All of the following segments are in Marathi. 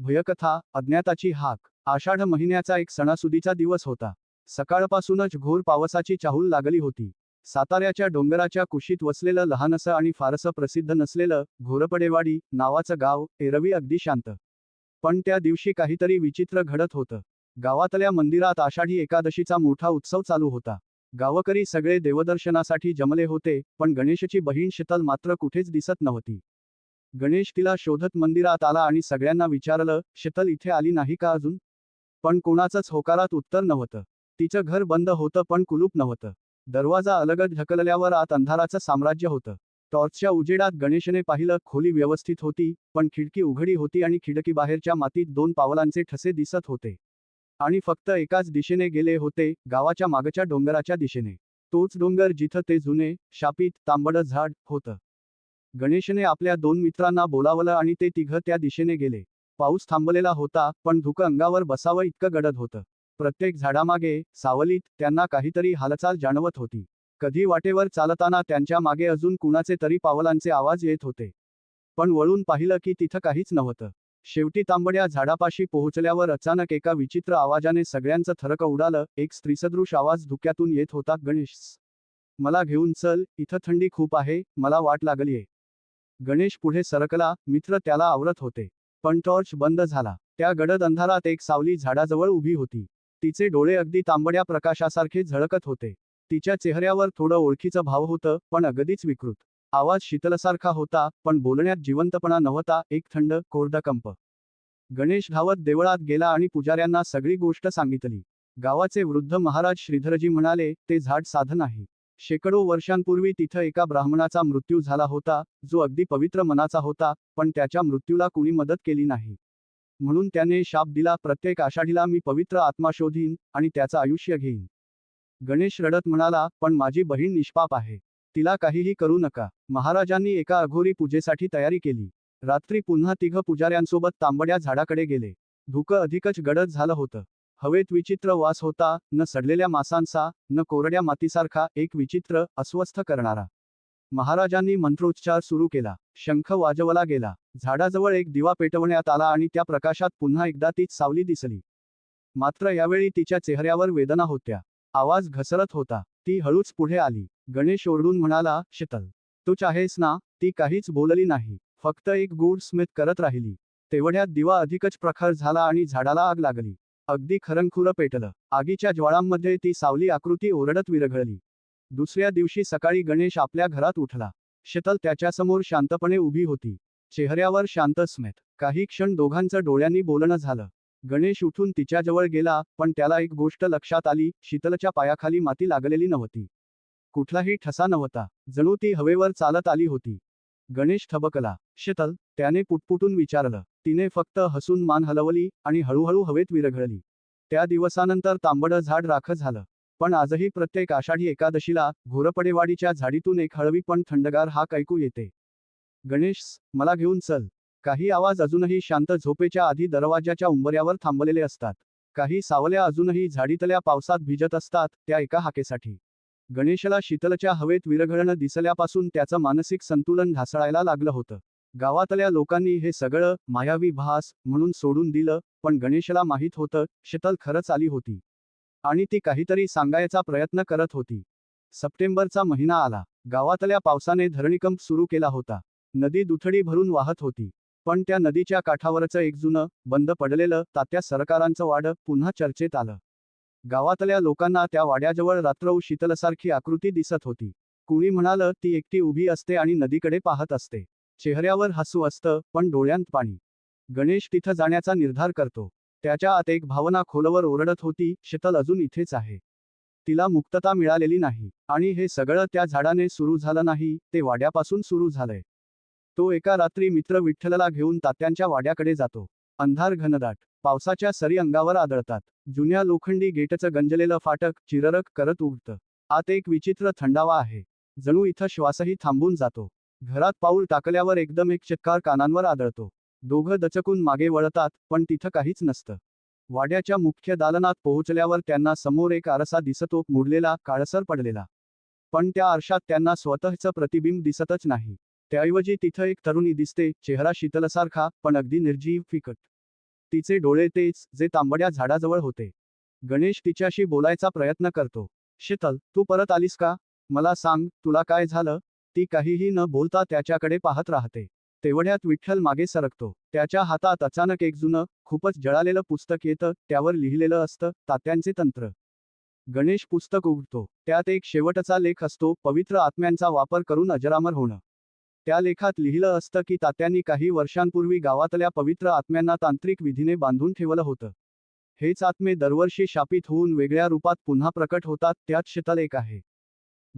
भयकथा अज्ञाताची हाक आषाढ महिन्याचा एक सणासुदीचा दिवस होता. सकाळपासूनच घोर पावसाची चाहूल लागली होती. साताऱ्याच्या डोंगराच्या कुशीत वसलेलं लहानसं आणि फारसं प्रसिद्ध नसलेलं घोरपडेवाडी नावाचं गाव एरवी अगदी शांत. पण त्या दिवशी काहीतरी विचित्र घडत होतं. गावातल्या मंदिरात आषाढी एकादशीचा मोठा उत्सव चालू होता. गावकरी सगळे देवदर्शनासाठी जमले होते पण गणेशची बहीण शीतल मात्र कुठेच दिसत नव्हती. गणेश तिला शोधत मंदिरात आला आणि सगळ्यांना विचारलं शीतल इथे आली नाही का अजून? पण कोणाचंच होकारात उत्तर नव्हतं. तिचं घर बंद होतं पण कुलूप नव्हतं. दरवाजा अलगद ढकलल्यावर आत अंधाराचं साम्राज्य होतं. टॉर्चच्या उजेडात गणेशने पाहिलं खोली व्यवस्थित होती पण खिडकी उघडी होती आणि खिडकीबाहेरच्या मातीत दोन पावलांचे ठसे दिसत होते. आणि फक्त एकाच दिशेने गेले होते गावाच्या मागच्या डोंगराच्या दिशेने. तोच डोंगर जिथं ते जुने शापित तांबडं झाड होतं. गणेशने आपल्या दोन मित्रांना बोलावलं आणि ते तिघं त्या दिशेने गेले. पाऊस थांबलेला होता पण धुकं अंगावर बसावं इतकं गडद होतं. प्रत्येक झाडामागे सावलीत त्यांना काहीतरी हालचाल जाणवत होती. कधी वाटेवर चालताना त्यांच्या मागे अजून कुणाचे तरी पावलांचे आवाज येत होते. पण वळून पाहिलं की तिथं काहीच नव्हतं. शेवटी तांबड्या झाडापाशी पोहोचल्यावर अचानक एका विचित्र आवाजाने सगळ्यांचं थरक उडालं एक स्त्रीसदृश आवाज धुक्यातून येत होता गणेश मला घेऊन चल इथं थंडी खूप आहे मला वाट लागलीये. गणेश पुढे सरकला मित्र त्याला आवरत होते. पण टॉर्च बंद झाला. त्या गडद अंधारात एक सावली झाडाजवळ उभी होती. तिचे डोळे अगदी तांबड्या प्रकाशासारखे झळकत होते. तिच्या चेहऱ्यावर थोडं ओळखीचं भाव होतं पण अगदीच विकृत. आवाज शीतलसारखा होता पण बोलण्यात जिवंतपणा नव्हता एक थंड कोरडा कंप गणेश धावत देवळात गेला आणि पुजाऱ्यांना सगळी गोष्ट सांगितली. गावाचे वृद्ध महाराज श्रीधरजी म्हणाले ते झाड साधन आहे शेकडो वर्षांपूर्वी तिथं एका ब्राह्मणाचा मृत्यू झाला होता जो अगदी पवित्र मनाचा होता पण त्याच्या मृत्यूला कुणी मदत केली नाही. म्हणून त्याने शाप दिला प्रत्येक आषाढीला मी पवित्र आत्मा शोधीन आणि त्याचं आयुष्य घेईन. गणेश रडत म्हणाला पण माझी बहीण निष्पाप आहे. तिला काहीही करू नका. महाराजांनी एका अघोरी पूजेसाठी तयारी केली. रात्री पुन्हा तिघ पुजाऱ्यांसोबत तांबड्या झाडाकडे गेले. धुकं अधिकच गडद झालं होतं. हवेत विचित्र वास होता न सडलेल्या मासांचा न कोरड्या मातीसारखा एक विचित्र अस्वस्थ करणारा. महाराजांनी मंत्रोच्चार सुरू केला. शंख वाजवला गेला. झाडाजवळ एक दिवा पेटवण्यात आला आणि त्या प्रकाशात पुन्हा एकदा तीच सावली दिसली. मात्र यावेळी तिच्या चेहऱ्यावर वेदना होत्या. आवाज घसरत होता. ती हळूच पुढे आली. गणेश ओरडून म्हणाला शीतल तू आहेस ना ती काहीच बोलली नाही. फक्त एक गूढ स्मित करत राहिली. तेवढ्यात दिवा अधिकच प्रखर झाला आणि झाडाला आग लागली. अगदी खरंखुरं पेटलं. आगीच्या ज्वाळांमध्ये ती सावली आकृती ओरडत विरघळली. दुसऱ्या दिवशी सकाळी गणेश आपल्या घरात उठला. शीतल त्याच्यासमोर शांतपणे उभी होती. चेहऱ्यावर शांत स्मित काही क्षण दोघांचं डोळ्यांनी बोलणं झालं. गणेश उठून तिच्याजवळ गेला पण त्याला एक गोष्ट लक्षात आली शीतलच्या पायाखाली माती लागलेली नव्हती. कुठलाही ठसा नव्हता. जणू ती हवेवर चालत आली होती. गणेश थबकला शीतल त्याने पुटपुटून विचारलं. तिने फक्त हसून मान हलवली आणि हळूहळू हवेत विरघळली. त्या दिवसानंतर तांबडं झाड राख झालं. पण आजही प्रत्येक आषाढी एकादशीला घोरपडेवाडीच्या झाडीतून एक हळवी पण थंडगार हा ऐकू येते. गणेश मला घेऊन चल. काही आवाज अजूनही शांत झोपेच्या आधी दरवाजाच्या उंबऱ्यावर थांबलेले असतात. काही सावल्या अजूनही झाडीतल्या पावसात भिजत असतात त्या एका हाकेसाठी. गणेशला शीतलच्या हवेत विरघळणं दिसल्यापासून त्याचं मानसिक संतुलन ढासळायला लागलं होतं. गावातल्या लोकांनी हे सगळं मायावी भास म्हणून सोडून दिलं पण गणेशला माहीत होतं शीतल खरंच आली होती. आणि ती काहीतरी सांगायचा प्रयत्न करत होती. सप्टेंबरचा महिना आला. गावातल्या पावसाने धरणीकंप सुरू केला होता. नदी दुथडी भरून वाहत होती. पण त्या नदीच्या काठावरचं एक जुनं बंद पडलेलं तात्या सरकारांचं वाडं पुन्हा चर्चेत आलं. गावातल्या लोकांना त्या वाड्याजवळ रात्रौ शीतलसारखी आकृती दिसत होती. कुणी म्हणालं ती एकटी उभी असते आणि नदीकडे पाहत असते. चेहऱ्यावर हसू असतं पण डोळ्यांत पाणी. गणेश तिथं जाण्याचा निर्धार करतो. त्याच्या आत एक भावना खोलवर ओरडत होती शीतल अजून इथेच आहे. तिला मुक्तता मिळालेली नाही. आणि हे सगळं त्या झाडाने सुरू झालं नाही ते वाड्यापासून सुरू झालंय. तो एका रात्री मित्र विठ्ठलला घेऊन तात्यांच्या वाड्याकडे जातो. अंधार घनदाट. पावसाच्या सरी अंगावर आदळतात. जुन्या लोखंडी गेटचं गंजलेलं फाटक चिररक करत उघडतं आत एक विचित्र थंडावा आहे. जणू इथं श्वासही थांबून जातो. घरात पाऊल टाकल्यावर एकदम एक चक्कार कानांवर आदळतो. दोघं दचकून मागे वळतात पण तिथं काहीच नसतं. वाड्याच्या मुख्य दालनात पोहोचल्यावर त्यांना समोर एक आरसा दिसतो मुडलेला काळसर पडलेला. पण त्या आरशात त्यांना स्वतःचं प्रतिबिंब दिसतच नाही. त्याऐवजी तिथं एक तरुणी दिसते चेहरा शीतलसारखा पण अगदी निर्जीव फिकट. तिचे डोळे तेच जे तांबड्या झाडाजवळ होते. गणेश तिच्याशी बोलायचा प्रयत्न करतो. शीतल तू परत आलीस का? मला सांग तुला काय झालं ती काहीही न बोलता त्याच्याकडे पाहत राहते. तेवढ्यात विठ्ठल मागे सरकतो. त्याच्या हातात अचानक एक जुनं खूपच जळालेलं पुस्तक येतं त्यावर लिहिलेलं असतं तात्यांचे तंत्र. गणेश पुस्तक उघडतो. त्यात एक शेवटचा लेख असतो पवित्र आत्म्यांचा वापर करून अजरामर होणं. त्या लेखात लिहिलं असतं की तात्यांनी काही वर्षांपूर्वी गावातल्या पवित्र आत्म्यांना तांत्रिक विधीने बांधून ठेवलं होतं. हेच आत्मे दरवर्षी शापित होऊन वेगळ्या रूपात पुन्हा प्रकट होतात त्यात शीतल एक आहे.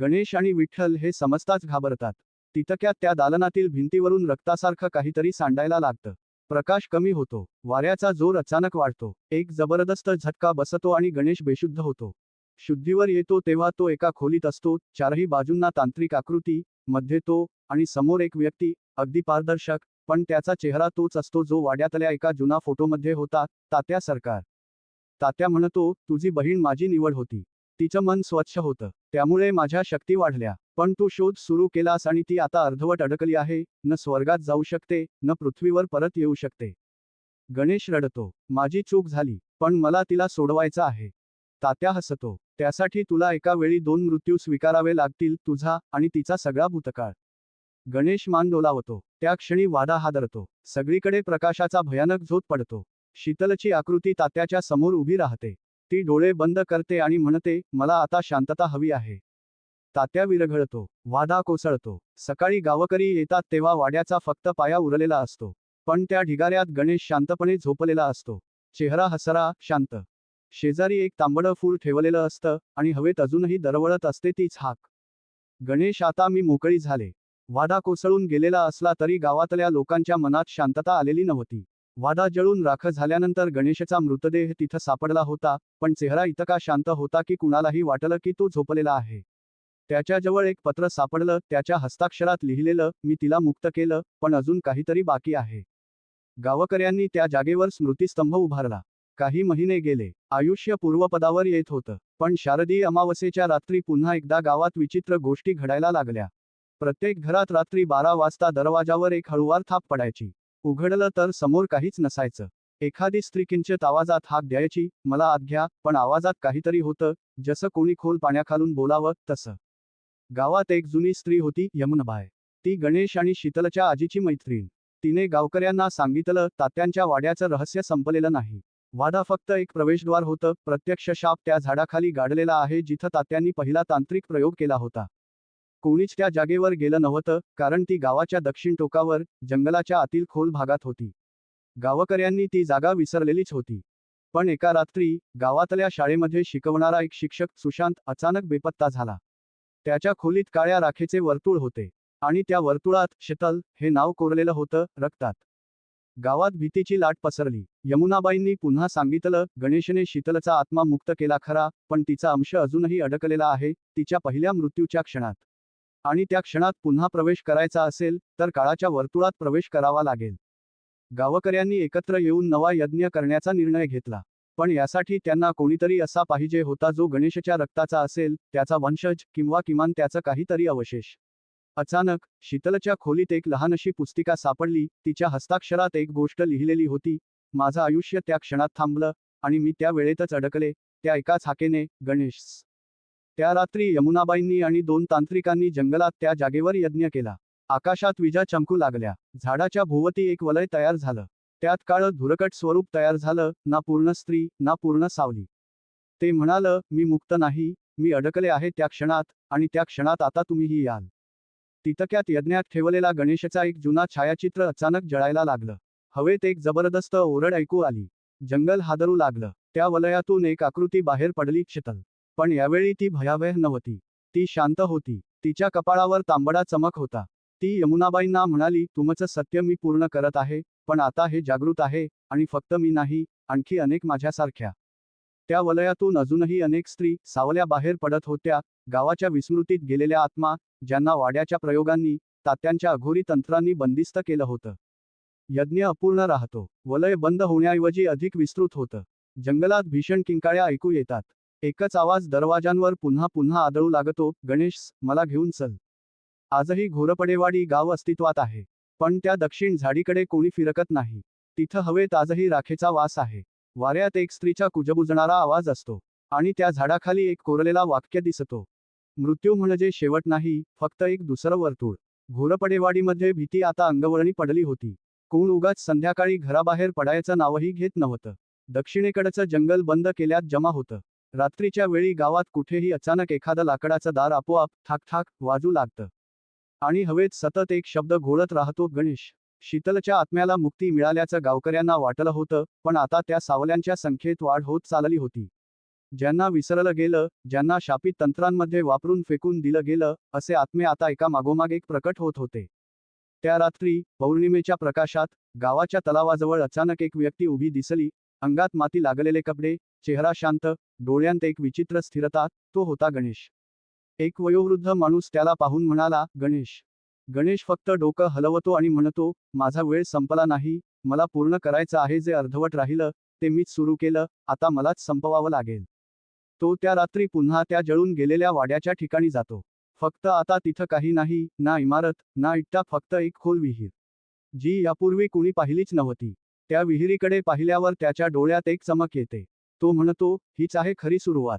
गणेश आणि विठ्ठल हे समजताच घाबरतात. तितक्यात त्या दालनातील भिंतीवरून रक्तासारखं काहीतरी सांडायला लागतं. प्रकाश कमी होतो. वाऱ्याचा जोर अचानक वाढतो. एक जबरदस्त झटका बसतो आणि गणेश बेशुद्ध होतो. शुद्धीवर येतो तेव्हा तो एका खोलीत असतो चारही बाजूंना तांत्रिक आकृती मध्ये तो आणि समोर एक व्यक्ती अगदी पारदर्शक पण त्याचा चेहरा तोच असतो जो वाड्यातल्या एका जुना फोटोमध्ये होता तात्या सरकार तात्या म्हणतो तुझी बहीण माझी निवड होती. तिचं मन स्वच्छ होतं. त्यामुळे माझ्या शक्ती वाढल्या. पण तू शोध सुरू केलास आणि ती आता अर्धवट अडकली आहे. न स्वर्गात जाऊ शकते न पृथ्वीवर परत येऊ शकते. गणेश रडतो. माझी चूक झाली पण मला तिला सोडवायचं आहे. तात्या हसतो. त्यासाठी तुला एका वेळी दोन मृत्यू स्वीकारावे लागतील तुझा आणि तिचा सगळा भूतकाळ. गणेश मान डोलावतो त्या क्षणी वादा हादरतो. सगळीकडे प्रकाशाचा भयानक झोत पडतो. शीतलची आकृती तात्याच्या समोर उभी राहते. ती डोळे बंद करते आणि म्हणते मला आता शांतता हवी आहे. तात्या विरघळतो. वादा कोसळतो. सकाळी गावकरी येतात तेव्हा वाड्याचा फक्त पाया उरलेला असतो. पण त्या ढिगाऱ्यात गणेश शांतपणे झोपलेला असतो. चेहरा हसरा शांत. शेजारी एक तांबडं फूल ठेवलेलं असतं आणि हवेत अजूनही दरवळत असते तीच हाक. गणेश आता मी मोकळी झाले. वाडा कोसळून गेलेला असला तरी गावातल्या लोकांच्या मनात शांतता आलेली नव्हती. वाडा जळून राख झाल्यानंतर गणेशचा मृतदेह तिथं सापडला होता पण चेहरा इतका शांत होता की कुणालाही वाटलं की तो झोपलेला आहे. त्याच्याजवळ एक पत्र सापडलं त्याच्या हस्ताक्षरात लिहिलेलं मी तिला मुक्त केलं पण अजून काहीतरी बाकी आहे. गावकऱ्यांनी त्या जागेवर स्मृतिस्तंभ उभारला. काही महिने गेले. आयुष्य पूर्वपदावर येत होतं. पण शारदीय अमावस्येच्या रात्री पुन्हा एकदा गावात विचित्र गोष्टी घडायला लागल्या. प्रत्येक घरात रात्री बारा वाजता दरवाजावर एक हळुवार थाप पडायची. उघडलं तर समोर काहीच नसायचं. एखादी स्त्री किंचित आवाजात हाक द्यायची मला आत घ्या पण आवाजात काहीतरी होतं जसं कोणी खोल पाण्याखालून बोलावं तसं. गावात एक जुनी स्त्री होती यमुनबाय ती गणेश आणि शीतलच्या आजीची मैत्रीण. तिने गावकऱ्यांना सांगितलं तात्यांच्या वाड्याचं रहस्य संपलेलं नाही. वादा फक्त एक प्रवेशद्वार होतं. प्रत्यक्ष शाप त्या झाडाखाली गाडलेला आहे जिथं तात्यांनी पहिला तांत्रिक प्रयोग केला होता. कोणीच त्या जागेवर गेलं नव्हतं कारण ती गावाच्या दक्षिण टोकावर जंगलाच्या आतील खोल भागात होती. गावकऱ्यांनी ती जागा विसरलेलीच होती. पण एका रात्री गावातल्या शाळेमध्ये शिकवणारा एक शिक्षक सुशांत अचानक बेपत्ता झाला. त्याच्या खोलीत काळ्या राखेचे वर्तुळ होते. आणि त्या वर्तुळात शीतल हे नाव कोरलेलं होतं रक्तात. गावात भीतीची लाट पसरली. यमुनाबाईंनी पुन्हा सांगितलं गणेशने शीतलचा आत्मा मुक्त केला खरा पण तिचा अंश अजूनही अडकलेला आहे तिच्या पहिल्या मृत्यूच्या क्षणात. आणि त्या क्षणात पुन्हा प्रवेश करायचा असेल तर काळाच्या वर्तुळात प्रवेश करावा लागेल. गावकऱ्यांनी एकत्र येऊन नवा यज्ञ करण्याचा निर्णय घेतला. पण यासाठी त्यांना कोणीतरी असा पाहिजे होता जो गणेशच्या रक्ताचा असेल त्याचा वंशज किंवा किमान त्याचं काहीतरी अवशेष. अचानक शीतलच्या खोलीत एक लहानशी पुस्तिका सापडली. तिच्या हस्ताक्षरात एक गोष्ट लिहिलेली होती. माझं आयुष्य त्या क्षणात थांबलं आणि मी त्या वेळेतच अडकले. त्या एकाच हाकेने गणेश. त्या रात्री यमुनाबाईंनी आणि दोन तांत्रिकांनी जंगलात त्या जागेवर यज्ञ केला. आकाशात विजा चमकू लागल्या. झाडाच्या भोवती एक वलय तयार झालं. त्यात काळं धुरकट स्वरूप तयार झालं. ना पूर्ण स्त्री ना पूर्ण सावली. ते म्हणालं मी मुक्त नाही. मी अडकले आहे त्या क्षणात आणि त्या क्षणात आता तुम्हीही याल. तितक्यात यज्ञात ठेवलेला गणेशचा एक जुना छायाचित्र अचानक जळायला लागलं. हवेत एक जबरदस्त ओरड ऐकू आली. जंगल हादरू लागलं. त्या वलयातून एक आकृती बाहेर पडली शीतल पण यावेळी ती भयावह नव्हती. ती शांत होती. तिच्या कपाळावर तांबडा चमक होता. ती यमुनाबाईंना म्हणाली तुमचं सत्य मी पूर्ण करत आहे पण आता हे जागृत आहे आणि फक्त मी नाही आणखी अनेक माझ्यासारख्या. त्या वलयातून अजूनही अनेक स्त्री सावल्या बाहेर पडत होत्या. गावाच्या विस्मृतीत गेलेल्या आत्मा ज्यांना वाड्याच्या प्रयोगांनी तात्यांच्या अघोरी तंत्रांनी बंदिस्त केलं होतं. यज्ञ अपूर्ण राहतो. वलय बंद होण्याऐवजी अधिक विस्तृत होतं. जंगलात भीषण किंकाळ्या ऐकू येतात. एकच आवाज दरवाजांवर पुन्हा पुन्हा आदळू लागतो गणेश मला घेऊन चल. आजही घोरपडेवाडी गाव अस्तित्वात आहे. पण त्या दक्षिण झाडीकडे कोणी फिरकत नाही. तिथं हवेत आजही राखेचा वास आहे. वाऱ्यात एक स्त्रीचा कुजबुजणारा आवाज असतो आणि त्या झाडाखाली एक कोरलेला वाक्य दिसतो. मृत्यू म्हणजे शेवट नाही फक्त एक दुसरं वर्तुळ. घोरपडेवाडीमध्ये भीती आता अंगवळणी पडली होती. कोण उगाच संध्याकाळी घराबाहेर पडायचं नावही घेत नव्हतं. दक्षिणेकडचं जंगल बंद केल्यात जमा होतं. रात्रीच्या वेळी गावात कुठेही अचानक एखादं लाकडाचं दार आपोआप थाक थाक वाजू लागतं. आणि हवेत सतत एक शब्द घोळत राहतो गणेश. शीतलच्या आत्म्याला मुक्ती मिळाल्याचं गावकऱ्यांना वाटलं होतं पण आता त्या सावल्यांच्या संख्येत वाढ होत चालली होती. ज्यांना विसरलं गेलं ज्यांना शापित तंत्रांमध्ये वापरून फेकून दिलं गेलं असे आत्मे आता एका मागोमाग एक प्रकट होत होते. त्या रात्री पौर्णिमेच्या प्रकाशात गावाच्या तलावाजवळ अचानक एक व्यक्ती उभी दिसली अंगात माती लागलेले कपडे चेहरा शांत डोळ्यांत एक विचित्र स्थिरता तो होता गणेश. एक वयोवृद्ध माणूस त्याला पाहून म्हणाला गणेश गणेश फक्त डोकं हलवतो आणि म्हणतो माझा वेळ संपला नाही मला पूर्ण करायचं आहे जे अर्धवट राहिलं ते मीच सुरू केलं आता मलाच संपवावं लागेल. तो त्या रात्री पुन्हा त्या जळून गेलेल्या वाड्याच्या ठिकाणी जातो. फक्त आता तिथं काही नाही ना इमारत ना इट्टा फक्त एक खोल विहीर. जी यापूर्वी कुणी पाहिलीच नव्हती. त्या विहिरीकडे पाहिल्यावर त्याच्या डोळ्यात एक चमक येते. तो म्हणतो हीच आहे खरी सुरुवात.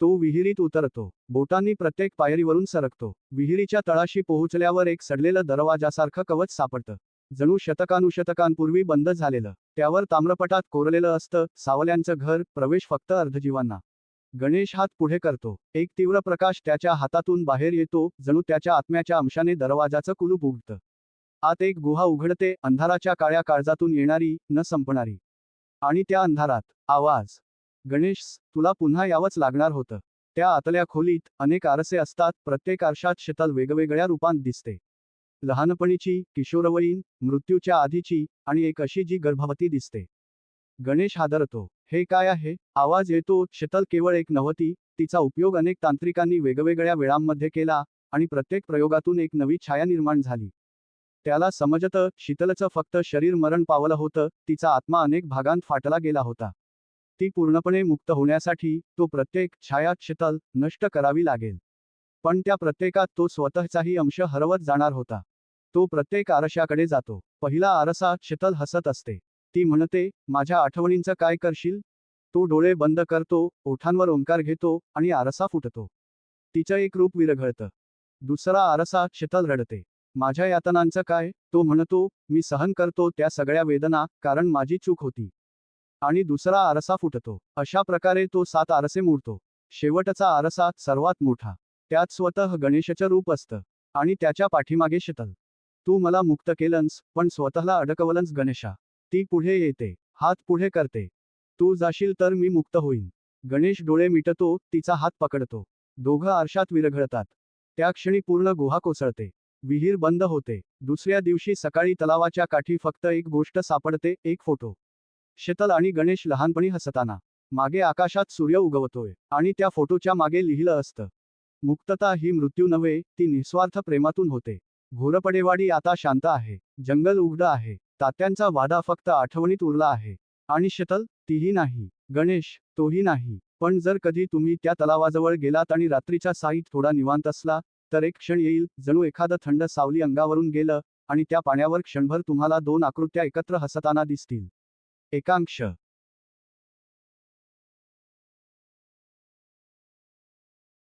तो विहिरीत उतरतो. बोटांनी प्रत्येक पायरीवरून सरकतो. विहिरीच्या तळाशी पोहोचल्यावर एक सडलेलं दरवाजासारखं कवच सापडतं. जणू शतकानुशतकांपूर्वी बंद झालेलं. त्यावर ताम्रपटात कोरलेलं असतं. सावल्यांचं घर प्रवेश फक्त अर्धजीवांना. गणेश हात पुढे करतो. एक तीव्र प्रकाश त्याच्या हातातून बाहेर येतो. जणू त्याच्या आत्म्याच्या अंशाने दरवाजाचं कुलूप उघडतं. आत एक गुहा उघडते. अंधाराच्या काळ्या काळजातून येणारी न संपणारी. आणि त्या अंधारात आवाज. गणेश तुला पुन्हा यावंच लागणार होतं. त्या आतल्या खोलीत अनेक आरसे असतात प्रत्येक आरशात शतल वेगवेगळ्या रूपांत दिसते. लहानपणीची किशोरवयीन मृत्यूच्या आधीची आणि एक अशी जी गर्भवती दिसते. गणेश हादरतो. हे काय आहे? आवाज येतो शतल केवळ एक नव्हती तिचा उपयोग अनेक तांत्रिकांनी वेगवेगळ्या वेळांमध्ये केला आणि प्रत्येक प्रयोगातून एक नवी छाया निर्माण झाली. त्याला समजतं शीतलचं फक्त शरीर मरण पावलं होतं तिचा आत्मा अनेक भागांत फाटला गेला होता. ती पूर्णपणे मुक्त होण्यासाठी तो प्रत्येक छाया नष्ट करावी लागेल. पण त्या प्रत्येकात तो स्वतःचाही अंश हरवत जाणार होता. तो प्रत्येक आरशाकडे जातो. पहिला आरसा शीतल हसत असते. ती म्हणते माझ्या आठवणींचं काय करशील? तो डोळे बंद करतो ओठांवर ओंकार घेतो आणि आरसा फुटतो. तिचं एक रूप विरघळतं. दुसरा आरसा शीतल रडते. माझ्या यातनांचं काय? तो म्हणतो मी सहन करतो त्या सगळ्या वेदना कारण माझी चूक होती. आणि दुसरा आरसा फुटतो. अशा प्रकारे तो सात आरसे मोडतो. शेवटचा आरसा सर्वात मोठा. त्यात स्वतः गणेशाचं रूप असतं. आणि त्याच्या पाठीमागे शतल. तू मला मुक्त केलंस पण स्वतःला अडकवलंस गणेशा. ती पुढे येते. हात पुढे करते. तू जाशील तर मी मुक्त होईन. गणेश डोळे मिटतो तिचा हात पकडतो. दोघं आरशात विरघळतात. त्या क्षणी पूर्ण गुहा कोसळते. विहीर बंद होते. दुसऱ्या दिवशी सकाळी तलावाच्या काठी फक्त एक गोष्ट सापडते एक फोटो. शीतल आणि गणेश लहानपणी हसताना. मागे आकाशात सूर्य उगवतोय आणि त्या फोटोच्या मागे लिहिलं असतं. मुक्तता ही मृत्यू नव्हे ती निस्वार्थ प्रेमातून होते. घोरपडेवाडी आता शांत आहे. जंगल उघडं आहे. तात्यांचा वादा फक्त आठवणीत उरला आहे. आणि शीतल तीही नाही. गणेश तोही नाही. पण जर कधी तुम्ही त्या तलावाजवळ गेलात आणि रात्रीचा साईत थोडा निवांत असला तर एक क्षण येईल जणू एखादं थंड सावली अंगावरून गेलं आणि त्या पाण्यावर क्षणभर तुम्हाला दोन आकृत्या एकत्र हसताना दिसतील. एकांक्ष